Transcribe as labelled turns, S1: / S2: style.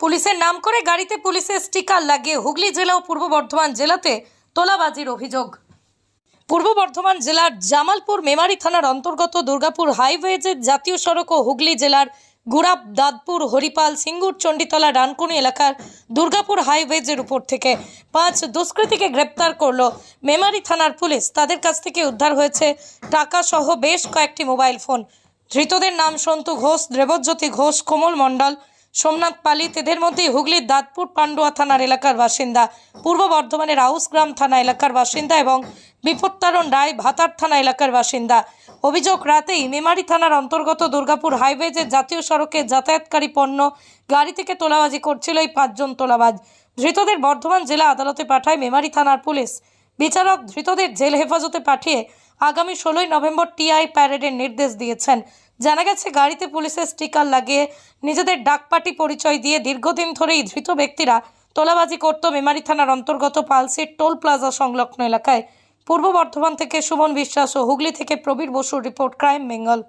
S1: পুলিশের নাম করে গাড়িতে পুলিশের স্টিকার লাগিয়ে হুগলি জেলা ও পূর্ব বর্ধমান জেলাতে তোলাবাজির অভিযোগ। পূর্ব বর্ধমান জেলার জামালপুর মেমারি থানার অন্তর্গত দুর্গাপুর হাইওয়েজের জাতীয় সড়ক ও হুগলি জেলার গুড়াব দাদপুর হরিপাল, সিঙ্গুর, চণ্ডীতলা, ডানকুনি এলাকার দুর্গাপুর হাইওয়েজের উপর থেকে পাঁচ দুষ্কৃতীকে গ্রেপ্তার করল মেমারি থানার পুলিশ। তাদের কাছ থেকে উদ্ধার হয়েছে টাকা সহ বেশ কয়েকটি মোবাইল ফোন। ধৃতদের নাম সন্তু ঘোষ, দেবজ্যোতি ঘোষ, কোমল মণ্ডল সোমনাথ পালিত এদের মধ্যে হুগলির দাঁতপুর, পান্ডুয়া থানার এলাকার বাসিন্দা, পূর্ব বর্ধমানের আউসগ্রাম থানা এলাকার বাসিন্দা এবং বিপত্তারণ রায় ভাতার থানা এলাকার বাসিন্দা। অভিযোগ, রাতেই মেমারি থানার অন্তর্গত দুর্গাপুর হাইওয়েজের জাতীয় সড়কে যাতায়াতকারী পণ্য গাড়ি থেকে তোলাবাজি করছিল এই পাঁচজন তোলাবাজ। ধৃতদের বর্ধমান জেলা আদালতে পাঠায় মেমারি থানার পুলিশ। বিচারক ধৃতদের জেল হেফাজতে পাঠিয়ে আগামী ষোলোই নভেম্বর টিআই প্যারেডের নির্দেশ দিয়েছেন। জানা গেছে, গাড়িতে পুলিশের স্টিকার লাগিয়ে নিজেদের ডাকপাটি পরিচয় দিয়ে দীর্ঘদিন ধরেই ধৃত ব্যক্তিরা তোলাবাজি করত মেমারি থানার অন্তর্গত পালসির টোল প্লাজা সংলগ্ন এলাকায়। পূর্ব বর্ধমান থেকে সুমন বিশ্বাস ও হুগলি থেকে প্রবীর বসুর রিপোর্ট, ক্রাইম বেঙ্গল।